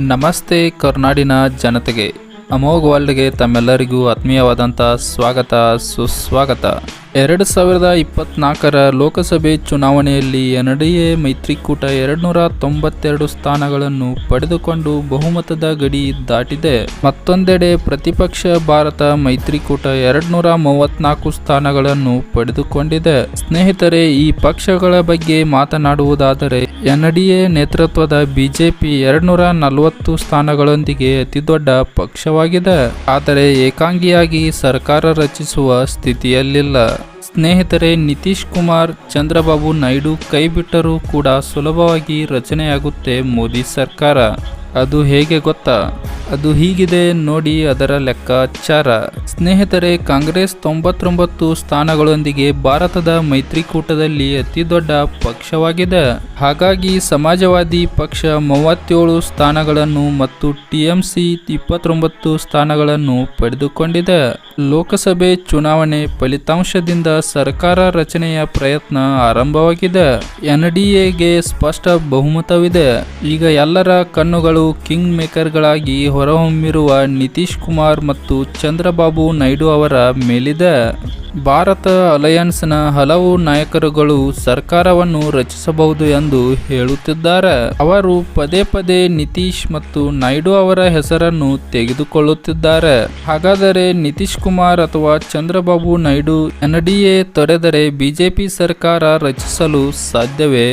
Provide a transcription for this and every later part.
ನಮಸ್ತೆ ಕರ್ನಾಡಿನ ಜನತೆಗೆ. ಅಮೋಘ್ ವರ್ಲ್ಡ್ಗೆ ತಮ್ಮೆಲ್ಲರಿಗೂ ಆತ್ಮೀಯವಾದಂಥ ಸ್ವಾಗತ ಸುಸ್ವಾಗತ. ಎರಡು ಸಾವಿರದ ಇಪ್ಪತ್ನಾಲ್ಕರ ಲೋಕಸಭೆ ಚುನಾವಣೆಯಲ್ಲಿ ಎನ್ ಡಿ ಎ ಮೈತ್ರಿಕೂಟ ಎರಡುನೂರ ತೊಂಬತ್ತೆರಡು ಸ್ಥಾನಗಳನ್ನು ಪಡೆದುಕೊಂಡು ಬಹುಮತದ ಗಡಿ ದಾಟಿದೆ. ಮತ್ತೊಂದೆಡೆ ಪ್ರತಿಪಕ್ಷ ಭಾರತ ಮೈತ್ರಿಕೂಟ ಎರಡುನೂರ ಮೂವತ್ನಾಲ್ಕು ಸ್ಥಾನಗಳನ್ನು ಪಡೆದುಕೊಂಡಿದೆ. ಸ್ನೇಹಿತರೆ, ಈ ಪಕ್ಷಗಳ ಬಗ್ಗೆ ಮಾತನಾಡುವುದಾದರೆ ಎನ್ ಡಿ ಎ ನೇತೃತ್ವದ ಬಿಜೆಪಿ ಎರಡುನೂರ ನಲವತ್ತು ಸ್ಥಾನಗಳೊಂದಿಗೆ ಅತಿದೊಡ್ಡ ಪಕ್ಷವಾಗಿದೆ. ಆದರೆ, ಏಕಾಂಗಿಯಾಗಿ ಸರ್ಕಾರ ರಚಿಸುವ ಸ್ಥಿತಿಯಲ್ಲಿಲ್ಲ. ಸ್ನೇಹಿತರೆ ನಿತೀಶ್ ಕುಮಾರ್ ಚಂದ್ರಬಾಬು ನಾಯ್ಡು ಕೈಬಿಟ್ಟರೂ ಕೂಡ ಸುಲಭವಾಗಿ ರಚನೆಯಾಗುತ್ತೆ ಮೋದಿ ಸರ್ಕಾರ. ಅದು ಹೇಗೆ ಗೊತ್ತಾ? ಅದು ಹೀಗಿದೆ ನೋಡಿ ಅದರ ಲೆಕ್ಕಾಚಾರ. ಸ್ನೇಹಿತರೆ, ಕಾಂಗ್ರೆಸ್ ತೊಂಬತ್ತೊಂಬತ್ತು ಸ್ಥಾನಗಳೊಂದಿಗೆ ಭಾರತದ ಮೈತ್ರಿಕೂಟದಲ್ಲಿ ಅತಿ ದೊಡ್ಡ ಪಕ್ಷವಾಗಿದೆ. ಹಾಗಾಗಿ ಸಮಾಜವಾದಿ ಪಕ್ಷ ಮೂವತ್ತೇಳು ಸ್ಥಾನಗಳನ್ನು ಮತ್ತು ಟಿಎಂಸಿ ಇಪ್ಪತ್ತೊಂಬತ್ತು ಸ್ಥಾನಗಳನ್ನು ಪಡೆದುಕೊಂಡಿದೆ. ಲೋಕಸಭೆ ಚುನಾವಣೆ ಫಲಿತಾಂಶದಿಂದ ಸರ್ಕಾರ ರಚನೆಯ ಪ್ರಯತ್ನ ಆರಂಭವಾಗಿದೆ. ಎನ್ಡಿಎಗೆ ಸ್ಪಷ್ಟ ಬಹುಮತವಿದೆ. ಈಗ ಎಲ್ಲರ ಕಣ್ಣುಗಳು ಕಿಂಗ್ ಮೇಕರ್ಗಳಾಗಿ ಹೊರಹೊಮ್ಮಿರುವ ನಿತೀಶ್ ಕುಮಾರ್ ಮತ್ತು ಚಂದ್ರಬಾಬು ನಾಯ್ಡು ಅವರ ಮೇಲಿದೆ. ಭಾರತ ಅಲಯನ್ಸ್ನ ಹಲವು ನಾಯಕರುಗಳು ಸರ್ಕಾರವನ್ನು ರಚಿಸಬಹುದು ಎಂದು ಹೇಳುತ್ತಿದ್ದಾರೆ. ಅವರು ಪದೇ ಪದೇ ನಿತೀಶ್ ಮತ್ತು ನಾಯ್ಡು ಅವರ ಹೆಸರನ್ನು ತೆಗೆದುಕೊಳ್ಳುತ್ತಿದ್ದಾರೆ. ಹಾಗಾದರೆ ನಿತೀಶ್ ಕುಮಾರ್ ಅಥವಾ ಚಂದ್ರಬಾಬು ನಾಯ್ಡು ಎನ್ಡಿಎ ತೊರೆದರೆ ಬಿಜೆಪಿ ಸರ್ಕಾರ ರಚಿಸಲು ಸಾಧ್ಯವೇ?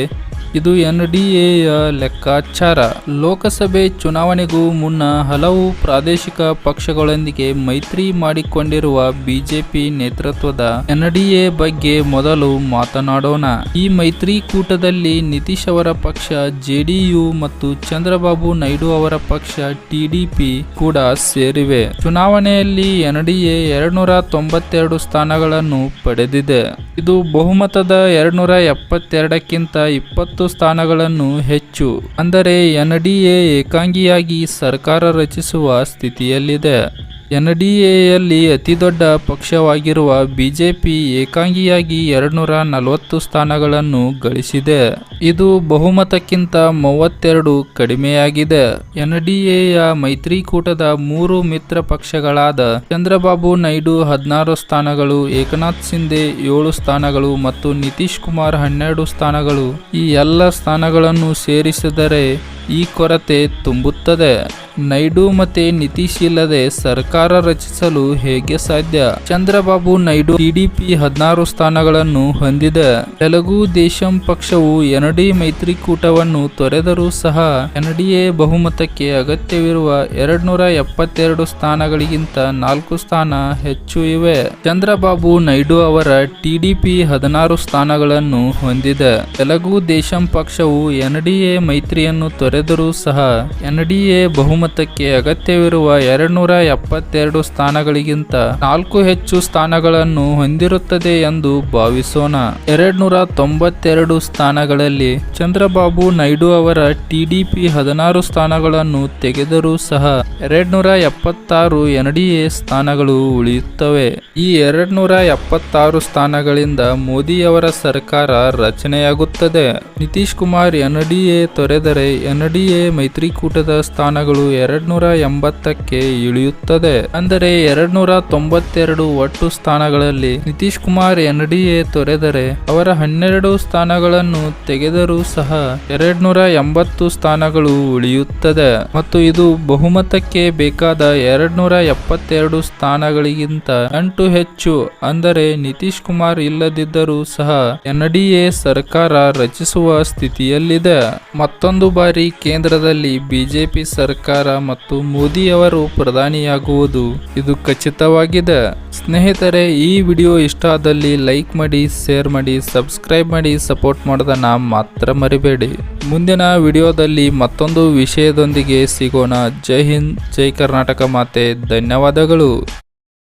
ಇದು ಎನ್ ಡಿ ಎಯ ಲೆಕ್ಕಾಚಾರ. ಲೋಕಸಭೆ ಚುನಾವಣೆಗೂ ಮುನ್ನ ಹಲವು ಪ್ರಾದೇಶಿಕ ಪಕ್ಷಗಳೊಂದಿಗೆ ಮೈತ್ರಿ ಮಾಡಿಕೊಂಡಿರುವ ಬಿಜೆಪಿ ನೇತೃತ್ವದ ಎನ್ ಡಿ ಎ ಬಗ್ಗೆ ಮೊದಲು ಮಾತನಾಡೋಣ. ಈ ಮೈತ್ರಿಕೂಟದಲ್ಲಿ ನಿತೀಶ್ ಅವರ ಪಕ್ಷ, ಜೆಡಿಯು ಮತ್ತು ಚಂದ್ರಬಾಬು ನಾಯ್ಡು ಅವರ ಪಕ್ಷ ಟಿಡಿಪಿ ಕೂಡ ಸೇರಿವೆ. ಚುನಾವಣೆಯಲ್ಲಿ ಎನ್ ಡಿ ಎ ಎರಡ್ನೂರ ತೊಂಬತ್ತೆರಡು ಸ್ಥಾನಗಳನ್ನು ಪಡೆದಿದೆ. ಇದು ಬಹುಮತದ ಎರಡ್ನೂರ ಎಪ್ಪತ್ತೆರಡಕ್ಕಿಂತ ಇಪ್ಪತ್ತು ಸ್ಥಾನಗಳನ್ನು ಹೆಚ್ಚು ಅಂದರೆ ಎನ್ ಡಿ ಎ ಏಕಾಂಗಿಯಾಗಿ ಸರ್ಕಾರ ರಚಿಸುವ ಸ್ಥಿತಿಯಲ್ಲಿದೆ. ಎನ್ ಡಿ ಎಯಲ್ಲಿ ಅತಿದೊಡ್ಡ ಪಕ್ಷವಾಗಿರುವ ಬಿಜೆಪಿ ಏಕಾಂಗಿಯಾಗಿ ಎರಡ್ನೂರ ನಲವತ್ತು ಸ್ಥಾನಗಳನ್ನು ಗಳಿಸಿದೆ. ಇದು ಬಹುಮತಕ್ಕಿಂತ ಮೂವತ್ತೆರಡು ಕಡಿಮೆಯಾಗಿದೆ. ಎನ್ಡಿಎಯ ಮೈತ್ರಿಕೂಟದ ಮೂರು ಮಿತ್ರ ಪಕ್ಷಗಳಾದ ಚಂದ್ರಬಾಬು ನಾಯ್ಡು ಹದಿನಾರು ಸ್ಥಾನಗಳು, ಏಕನಾಥ್ ಸಿಂಧೆ ಏಳು ಸ್ಥಾನಗಳು ಮತ್ತು ನಿತೀಶ್ ಕುಮಾರ್ ಹನ್ನೆರಡು ಸ್ಥಾನಗಳು. ಈ ಎಲ್ಲ ಸ್ಥಾನಗಳನ್ನು ಸೇರಿಸಿದರೆ ಈ ಕೊರತೆ ತುಂಬುತ್ತದೆ. ನೈಡು ಮತ್ತೆ ನಿತೀಶ್ ಇಲ್ಲದೆ ಸರ್ಕಾರ ರಚಿಸಲು ಹೇಗೆ ಸಾಧ್ಯ? ಚಂದ್ರಬಾಬು ನಾಯ್ಡು ಟಿಡಿಪಿ ಹದಿನಾರು ಸ್ಥಾನಗಳನ್ನು ಹೊಂದಿದೆ. ತೆಲುಗು ದೇಶಂ ಪಕ್ಷವು ಎನ್ಡಿ ಮೈತ್ರಿಕೂಟವನ್ನು ತೊರೆದರೂ ಸಹ ಎನ್ಡಿಎ ಬಹುಮತಕ್ಕೆ ಅಗತ್ಯವಿರುವ ಎರಡ್ನೂರ ಎಪ್ಪತ್ತೆರಡು ಸ್ಥಾನಗಳಿಗಿಂತ ನಾಲ್ಕು ಸ್ಥಾನ ಹೆಚ್ಚು ಇವೆ. ಚಂದ್ರಬಾಬು ನಾಯ್ಡು ಅವರ ಟಿಡಿಪಿ ಹದಿನಾರು ಸ್ಥಾನಗಳನ್ನು ಹೊಂದಿದೆ. ತೆಲುಗು ದೇಶಂ ಪಕ್ಷವು ಎನ್ಡಿಎ ಮೈತ್ರಿಯನ್ನು ತೊರೆದರೂ ಸಹ ಎನ್ಡಿಎ ಬಹುಮತಕ್ಕೆ ಅಗತ್ಯವಿರುವ ಎರಡ್ನೂರ ಎಪ್ಪತ್ತೆರಡು ಸ್ಥಾನಗಳಿಗಿಂತ ನಾಲ್ಕು ಹೆಚ್ಚು ಸ್ಥಾನಗಳನ್ನು ಹೊಂದಿರುತ್ತದೆ ಎಂದು ಭಾವಿಸೋಣ. ಎರಡ್ನೂರ ತೊಂಬತ್ತೆರಡು ಸ್ಥಾನಗಳಲ್ಲಿ ಚಂದ್ರಬಾಬು ನಾಯ್ಡು ಅವರ ಟಿಡಿಪಿ ಹದಿನಾರು ಸ್ಥಾನಗಳನ್ನು ತೆಗೆದರೂ ಸಹ ಎರಡ್ನೂರ ಎಪ್ಪತ್ತಾರು ಎನ್ಡಿಎ ಸ್ಥಾನಗಳು ಉಳಿಯುತ್ತವೆ. ಈ ಎರಡ್ನೂರ ಎಪ್ಪತ್ತಾರು ಸ್ಥಾನಗಳಿಂದ ಮೋದಿಯವರ ಸರ್ಕಾರ ರಚನೆಯಾಗುತ್ತದೆ. ನಿತೀಶ್ ಕುಮಾರ್ ಎನ್ಡಿಎ ತೊರೆದರೆ ಎನ್ಡಿಎ ಮೈತ್ರಿಕೂಟದ ಸ್ಥಾನಗಳು ಎರಡ್ನೂರ ಎಂಬತ್ತಕ್ಕೆ ಇಳಿಯುತ್ತದೆ. ಅಂದರೆ ಎರಡ್ನೂರ ತೊಂಬತ್ತೆರಡು ಒಟ್ಟು ಸ್ಥಾನಗಳಲ್ಲಿ ನಿತೀಶ್ ಕುಮಾರ್ ಎನ್ಡಿಎ ತೊರೆದರೆ ಅವರ ಹನ್ನೆರಡು ಸ್ಥಾನಗಳನ್ನು ತೆಗೆದರೂ ಸಹ ಎರಡ್ನೂರ ಎಂಬತ್ತು ಸ್ಥಾನಗಳು ಉಳಿಯುತ್ತದೆ. ಮತ್ತು ಇದು ಬಹುಮತಕ್ಕೆ ಬೇಕಾದ ಎರಡ್ನೂರ ಎಪ್ಪತ್ತೆರಡು ಸ್ಥಾನಗಳಿಗಿಂತ ಅಂಟು ಹೆಚ್ಚು. ಅಂದರೆ ನಿತೀಶ್ ಕುಮಾರ್ ಇಲ್ಲದಿದ್ದರೂ ಸಹ ಎನ್ಡಿಎ ಸರ್ಕಾರ ರಚಿಸುವ ಸ್ಥಿತಿಯಲ್ಲಿದೆ. ಮತ್ತೊಂದು ಬಾರಿ ಕೇಂದ್ರದಲ್ಲಿ ಬಿಜೆಪಿ ಸರ್ಕಾರ ಮತ್ತು ಮೋದಿಯವರು ಪ್ರಧಾನಿಯಾಗುವುದು ಇದು ಖಚಿತವಾಗಿದೆ. ಸ್ನೇಹಿತರೆ, ಈ ವಿಡಿಯೋ ಇಷ್ಟ ಆದಲ್ಲಿ ಲೈಕ್ ಮಾಡಿ, ಶೇರ್ ಮಾಡಿ, ಸಬ್ಸ್ಕ್ರೈಬ್ ಮಾಡಿ, ಸಪೋರ್ಟ್ ಮಾಡೋದನ್ನ ಮಾತ್ರ ಮರಿಬೇಡಿ. ಮುಂದಿನ ವಿಡಿಯೋದಲ್ಲಿ ಮತ್ತೊಂದು ವಿಷಯದೊಂದಿಗೆ ಸಿಗೋಣ. ಜೈ ಹಿಂದ್, ಜೈ ಕರ್ನಾಟಕ ಮಾತೆ. ಧನ್ಯವಾದಗಳು.